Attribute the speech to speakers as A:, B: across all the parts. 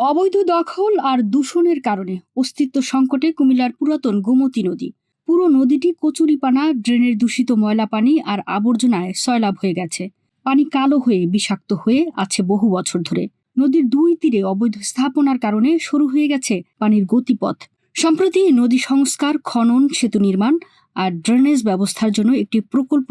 A: অবৈধ দখল আর দূষণের কারণে অস্তিত্ব সংকটে কুমিল্লার পুরাতন গোমতী নদী। পুরো নদীটি কচুরিপানা, ড্রেনের দূষিত ময়লা পানি আর আবর্জনায় সয়লাভ হয়ে গেছে। পানি কালো হয়ে বিষাক্ত হয়ে আছে বহু বছর ধরে। নদীর দুই তীরে অবৈধ স্থাপনার কারণে শুরু হয়ে গেছে পানির গতিপথ। সম্প্রতি নদী সংস্কার, খনন, সেতু নির্মাণ আর ড্রেনেজ ব্যবস্থার জন্য একটি প্রকল্প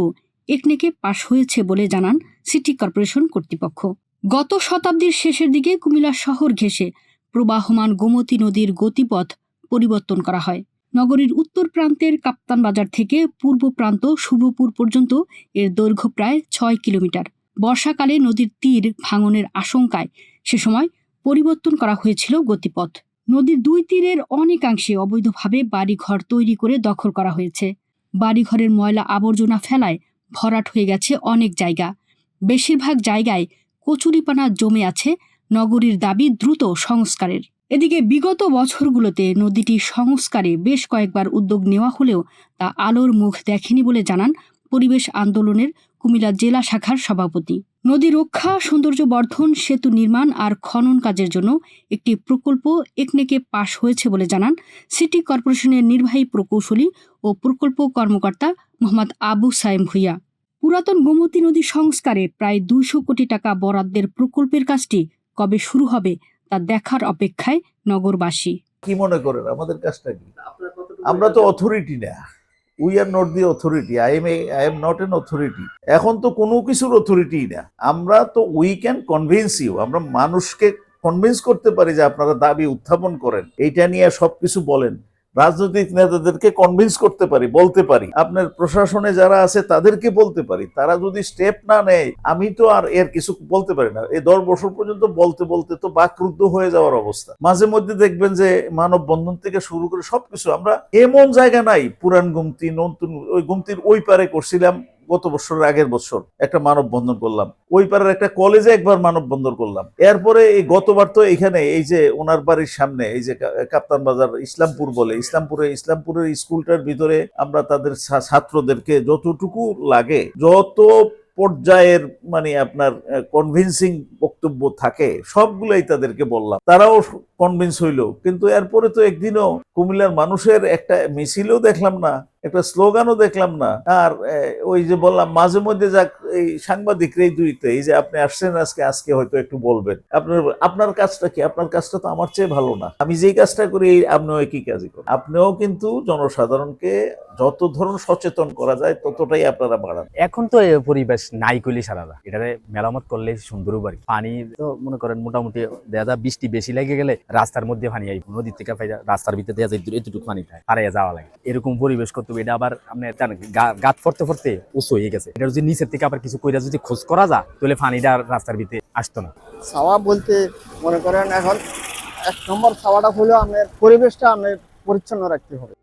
A: একনেকে পাশ হয়েছে বলে জানান সিটি কর্পোরেশন কর্তৃপক্ষ। গত শতাব্দীর শেষের দিকে কুমিল্লা শহর ঘেঁষে প্রবাহমান গোমতী নদীর গতিপথ পরিবর্তন করা হয়। নগরীর উত্তর প্রান্তের কাপ্তান বাজার থেকে পূর্ব প্রান্ত শুভপুর পর্যন্ত এর দৈর্ঘ্য প্রায় ছয় কিলোমিটার। বর্ষাকালে নদীর তীর ভাঙনের আশঙ্কায় সে সময় পরিবর্তন করা হয়েছিল গতিপথ। নদীর দুই তীরের অনেকাংশে অবৈধভাবে বাড়িঘর তৈরি করে দখল করা হয়েছে। বাড়িঘরের ময়লা আবর্জনা ফেলায় ভরাট হয়ে গেছে অনেক জায়গা। বেশিরভাগ জায়গায় কচুরিপানা জমে আছে, নগরীর দাবি দ্রুত সংস্কারের। এদিকে বিগত বছরগুলোতে নদীটি সংস্কারে বেশ কয়েকবার উদ্যোগ নেওয়া হলেও তা আলোর মুখ দেখেনি বলে জানান পরিবেশ আন্দোলনের কুমিল্লা জেলা শাখার সভাপতি। নদী রক্ষা, সৌন্দর্য বর্ধন, সেতু নির্মাণ আর খনন কাজের জন্য একটি প্রকল্প একনেকে পাশ হয়েছে বলে জানান সিটি কর্পোরেশনের নির্বাহী প্রকৌশলী ও প্রকল্প কর্মকর্তা মোহাম্মদ আবু সাইম ভুইয়া। পুরাতন গোমতী নদী সংস্কারে প্রায় দুইশো কোটি টাকা বরাদ্দের প্রকল্পের কাজটি কবে শুরু হবে তা দেখার অপেক্ষায় নগরবাসী।
B: কি মনে করেন? আমাদের কাজটা কি? আমরা তো অথরিটি না। We are not the authority I am I am not an authority এখন তো কোনো কিছুর অথরিটি না। আমরা তো উই ক্যান কনভিন্স ইউ আমরা মানুষকে কনভিন্স করতে পারি যে আপনারা দাবি উত্থাপন করেন। এইটা নিয়ে সবকিছু বলেন। রাজনৈতিক নেতাদেরকে কনভিন্স করতে পারি, বলতে পারি। আপনার প্রশাসনে যারা আছে, তাদেরকে বলতে পারি। তারা যদি স্টেপ না নেয়, আমি তো আর এর কিছু বলতে পারি না। এই দশ বছর পর্যন্ত বলতে বলতে তো বাকরুদ্ধ হয়ে যাওয়ার অবস্থা। মাঝে মধ্যে দেখবেন যে মানব বন্ধন থেকে শুরু করে সবকিছু, আমরা এমন জায়গা নাই, পুরান গুমতি, নতুন, ওই গুমতির ওই পারে করছিলাম। গত বছরের আগের বছর একটা মানব বন্ধন করলাম। ওই পারের একটা কলেজে একবার মানব বন্ধন করলাম। এরপরে এই গতবার তো এখানে এই যে ওনার বাড়ির সামনে এই যে কাপ্তান বাজার ইসলামপুর বলে, ইসলামপুরে, ইসলামপুরের স্কুলটার ভিতরে আমরা তাদের ছাত্রদেরকে যতটুকু লাগে, যত পর্যায়ের মানে আপনার কনভিন্সিং বক্তব্য থাকে, সবগুলাই তাদেরকে বললাম। তারাও কনভিন্স হইল। কিন্তু এরপরে তো একদিনও কুমিল্লার মানুষের একটা মিছিলও দেখলাম না। একটা স্লোগানও দেখলাম না। আর ওই যে বললাম, মাঝে মধ্যে যাক, এই সাংবাদিকরাই দুইতে এই যে আপনি আসছেন আজকে আজকে হয়তো একটু বলবেন। আপনার আপনার কাজটা কি? আপনার কাজটা তো আমার চেয়ে ভালো না। আমি যেই কাজটা করি, এই আপনিও একই কাজই করেন। আপনিও কিন্তু জনসাধারণকে যত ধরুন সচেতন করা যায়, ততটাই আপনারা বাড়ান।
C: এখন তো পরিবেশ নাই কইলে সারা যায় এটারে মেরামত করলে সুন্দর বাড়ি পানি তো মনে করেন মোটামুটি দেখা বৃষ্টি বেশি লেগে গেলে রাস্তার মধ্যে পানি আইব। নদীর থেকে রাস্তার ভিতরে দেখা যায় এতটুকু পানি পায় হারিয়ে যাওয়া লাগে। এরকম পরিবেশ করতে হবে এটা আবার আপনি গাত ফরতে ফরতে উঁচু হয়ে গেছে। এটা যদি নিচের থেকে আবার কিছু কইরা যদি খোঁজ করা যায়, তাহলে পানিটা রাস্তার ভিতরে আসতো না।
D: ছাওয়া বলতে মনে করেন এখন এক নম্বর ছাওয়াটা হলো আপনার পরিবেশটা আপনার পরিচ্ছন্ন রাখতে হবে।